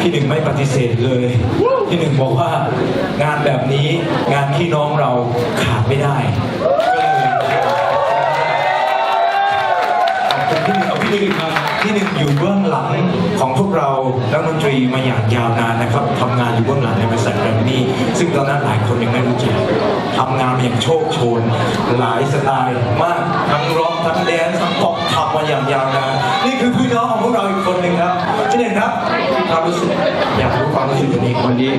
พี่หนึ่งไม่ปฏิเสธเลย พี่หนึ่งบอกว่างานแบบนี้งานพี่น้องเราขาดไม่ได้ พี่หนึ่งเอาพี่หนึ่งครับพี่หนึ่งอยู่เบื้องหลังของพวกเรานักดนตรีมาอย่างยาวนานนะครับทำงานอยู่เบื้องหลังในบริษัทแกรมมี่ซึ่งตอนนั้นหลายคนยังไม่รู้จักทำงานอย่างโชคโชน หลายสไตล์มากทั้งร็อกทั้งแดนซ์ทั้งป๊อปทำมาอย่างยาวนานนี่คือพี่น้องของพวกเราอีกคนหนึ่งครับพี่หนึ่งครับความรู้สึกอยากรู้ความรู้สึกตรงนี้วันนี้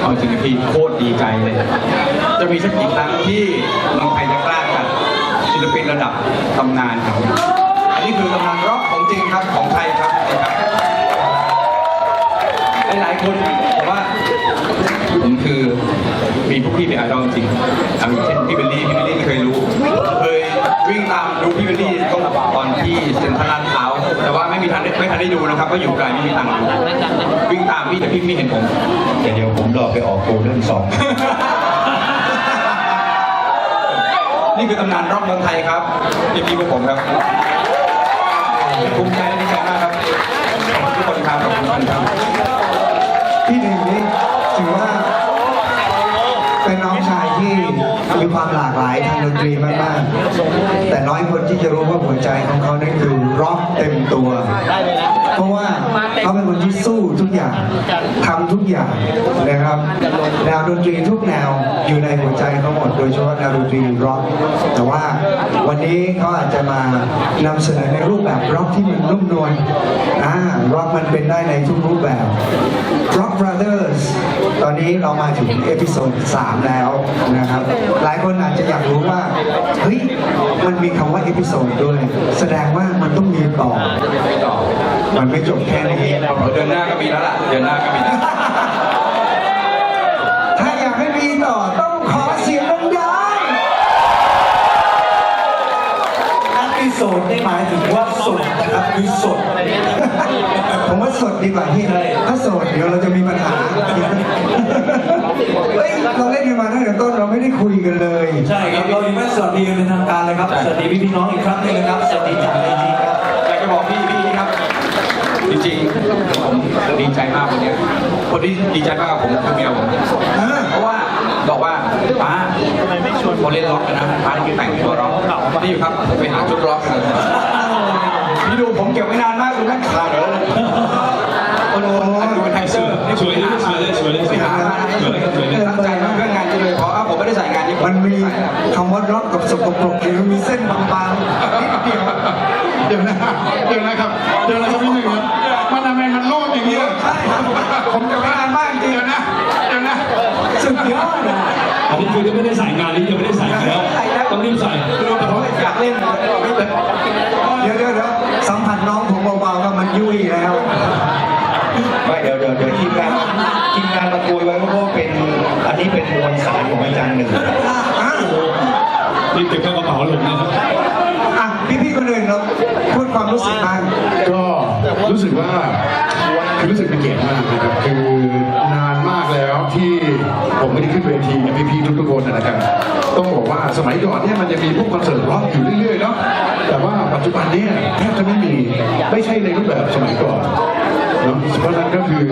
เอาจริงๆพี่โคตรดีใจเลย จะมีสักกี่ครั้งที่เมืองไทยจะกล้ากันศิลปินระดับตำนานครับ นนี้คือตำนานร็อกของจริงครับของไทยครับหลายๆคนบอกว่าผมคือมีพวกพี่เป็นไอดอลจริงอย่างเช่นพี่เบลลี่พี่เบลลี่ไม่เคยรู้เคยวิ่งตามดูพี่เบลลี่ก็ตอนที่เซ็นทรัลลาดพร้าวแต่ว่าไม่มีทันไม่ทันได้ดูนะครับก็อยู่ไกลไม่มีตังดูวิ่งตามพี่แต่พี่ไม่เห็นผมแต่เดี๋ยวผมรอไปออกโกลเด้นสองนี่คือตำนานร็อกเมืองไทยครับพี่พี่พวกผมครับ ภูมิใจและดีใจมากครับขอบคุณทุกคนครับขอบคุณทุกคนครับพี่หนึ่งนี่ถือว่า เป็นน้องชายที่มีความหลากหลายทางดนตรีมากๆแต่น้อยคนที่จะรู้ว่าหัวใจของเขานั่นคือร็อกเต็มตัวเพราะว่าเขาเป็นคนที่สู้ทุกอย่างทำทุกอย่างนะครับแนวดนตรีทุกแนวอยู่ในหัวใจเขาหมดโดยเฉพาะแนวดนตรีร็อกแต่ว่าวันนี้เขาอาจจะมานำเสนอในรูปแบบร็อกที่มันนุ่มนวลอ่าร็อกมันเป็นได้ในทุกรูปแบบ Rock Brothers ตอนนี้เรามาถึงเอพิโซด3แล้วนะครับ หลายคนอาจจะอยากรู้ว่า เฮ้ย มันมีคำว่าเอพิโซดด้วย แสดงว่ามันต้องมีต่อ มันไม่จบแค่นี้เดือนหน้าก็มีแล้วล่ะ เดือนหน้าก็มีแล้วถ้าอยากให้มีต่อต้องขอเสียงดังอันที่โสดนี่หมายถึงว่าสดนะครับคือสดๆผมว่าสดดีกว่าที่ถ้าโสดเดี๋ยวเราจะมีปัญหาเฮ้ยเราเล่นกันมาตั้งแต่ต้นเราไม่ได้คุยกันเลย ใช่ครับเรายังไม่สวัสดีกันเป็นทางการเลยครับ สวัสดีพี่พี่น้องอีกครั้งหนึงนะครับ สวัสดีจากไอจีครับอยากจะบอกพี่พี่ครับ จริงๆผมดีใจมากวันเนี้ยคนที่ดีใจมากกับผมคือเมียผมอ่าเพราะว่าบอกว่าป้าทำไมไม่ชวนคนเล่นร็อกกันนะป้าต้องแต่งตัวร็อกนี่อยู่ครับผมไปหาชุดร็อกกันพี่ดูผมเก็บไว้นานมากดูแม่งขาดเลยโอ้โหดูเป็นไฮเซอร์สวยเลยสวยเลยสวยเลยไปหามาสวยเลยสวยเลยตั้งใจมากเรื่องงานนี้เลยเพราะว่าผมไม่ได้ใส่งานนี้มันมีคำว่าร็อกกับสกปรกหรือมันมีเส้นบางๆนิดเดียวเดี๋ยวนะเดี๋ยวนะครับเดี๋ยวนะครับพี่หนึ่งครับ สุดยอดอะอันนี้คือยังไม่ได้ใส่งานนี้ยังไม่ได้ใส่แล้วต้องรีบใส่แต่ผมอยากเล่นเดี๋ยวเดี๋ยวเดี๋ยวสัมผัสน้องผมเบาๆก็มันยุ่ยแล้วไม่เดี๋ยวเดี๋ยวเดี๋ยวทีมงานทีมงานมาคุยไว้ว่าเป็น อันนี้เป็นมวลสารของอาจารย์หนึ่งอะรีบเก็บเข้ากระเป๋าหลงนะครับอะพี่ๆคนอื่นเราพูดความรู้สึกบ้างก็รู้สึกว่าคือรู้สึกเป็นเกียรติมากนะครับคือนานมากแล้ว ที่ผมไม่ได้ขึ้นเวทีกับพี่ๆทุกๆคนนะครับ ต้องบอกว่าสมัยก่อนเนี่ยมันจะมีพวกคอนเสิร์ตร็อกอยู่เรื่อยๆเนาะแต่ว่าปัจจุบันเนี่ยแทบจะไม่มีไม่ใช่ในรูปแบบสมัยก่อนเนาะเพราะนั้นก็คือ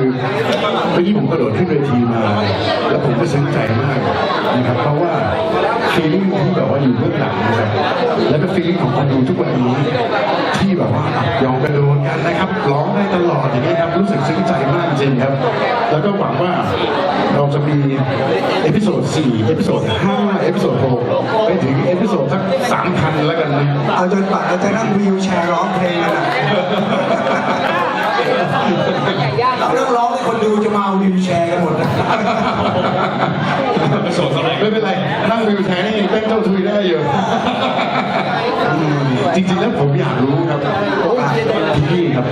เมื่อกี้ผมกระโดดขึ้นเวทีมา แล้วผมก็ซึ้งใจมากนะครับเพราะว่าฟีลลิ่งที่แบบว่าอยู่เบื้องหลังนะครับ แล้วก็ฟีลลิ่งของคนดูทุกวันนี้ที่แบบว่าอับยอมกระโดดกันนะครับร้องได้ตลอดอย่างนี้ครับรู้สึกซึ้งใจมากจริงครับ แล้วก็หวังว่าเราจะมีเอพิโซด4เอพิโซด5เอพิโซด6ไปถึงเอพิโซดสัก3,000 แล้วกันนะเอาจนกว่าเราจะนั่งวิวแชร์ร้องเพลงกันนะเราเรื่องร้องให้คนดูจะมาเอาวิวแชร์กันหมดนะโสดอะไรไม่เป็นไร นั่งวิวแชร์นี่ยังเต้นเจ้าทุยได้อยู่อืมจริงๆแล้วผมอยากรู้ครับพี่ครับ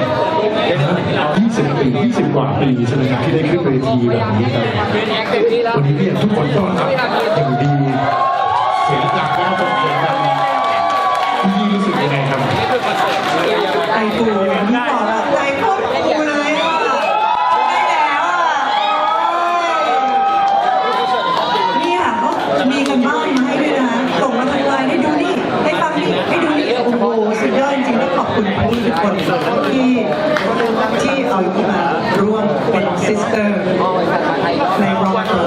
20ปี20กว่าปีใช่ไหมครับที่ได้ขึ้นเวทีแบบนี้ครับวันนี้เนี่ยทุกคนต้อนรับอย่างดีเสียงดังก็เสียงดังพี่รู้สึกยังไงครับไอ้ปูอย่างที่บอกอะใจโคตรปูเล คนที่ที่เอาขึ้นมาร่วมเป็นซิสเตอร์ในรอบตัว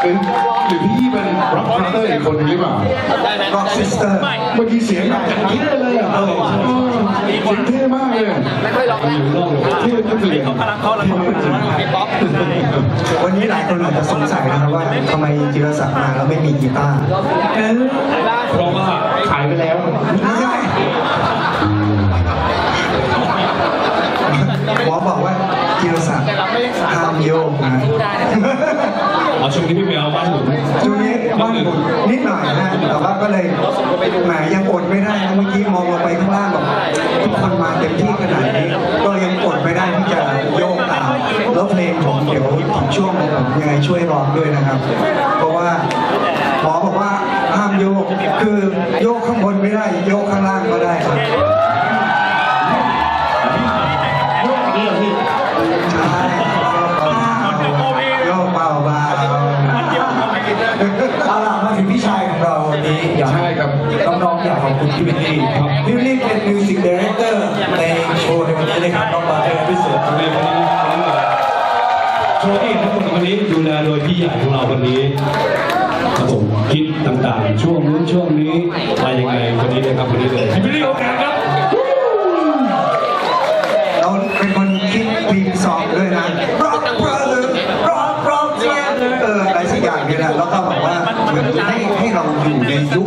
เป็หรือพี่เป็นร็อกเตอร์อีกคนหรือเปล่าร็อกซิสเตอร์เมื่อกี้เสียงแบบนี้เลยางนี้เลยอะเออเสียงเท่มากเลยเท่ก็คือพลังเขาแล้วเขาจริงวันนี้หลายคนอาจจะสงสัยนะครับว่าทำไมจิรศักดิ์มาแล้วไม่มีกีตาร์เพราะว่าขายไปแล้วหมอบอกว่าจิรศักดิ์ห้ามโยกนะเอาช่วงนี้พี่แมวบ้านหมุ นช่วงนี้บ้านหนนิดหน่อยนะแต่ว่าก็เลยแหมยังอดไม่ได้นะเมื่อกี้มองลงไปข้างล่างบอกทุกคนมาเต็มที่ขนาดนี้ ก็ยังอดไม่ได้ที่จะโยกตามแล้วเพลงผมเดี๋ยวถึงช่วงของผมยังไงช่วยร้องด้วยนะครับ เพราะว่าหมอบอกว่าห้ามโยกคือโยกข้างบนไม่ได้ โยกข้างล่างก็ได้ครับ ขอบคุณพี่วิลลี่ครับพี่วิลลี่เป็นมิวสิกดีเรคเตอร์ในโชว์ในวันนี้เลยครับน้องมาเป็นพิเศษในวันนี้โชว์ที่ทั้งหมดวันนี้ดูแลโดยพี่ใหญ่ของเราวันนี้ครับผมคิดต่างๆ ช่วงนู้นช่วงนี้มายังไงวันนี้เลยครับวันนี้เลยพี่ลี่โอกาสครับเราเป็นคนคิดเพลงซองด้วยนะ rock brother rock rock เอออะไรสักอย่างนี่แหละแล้วก็แบบว่าเหมือนให้ให้เราอยู่ในยุค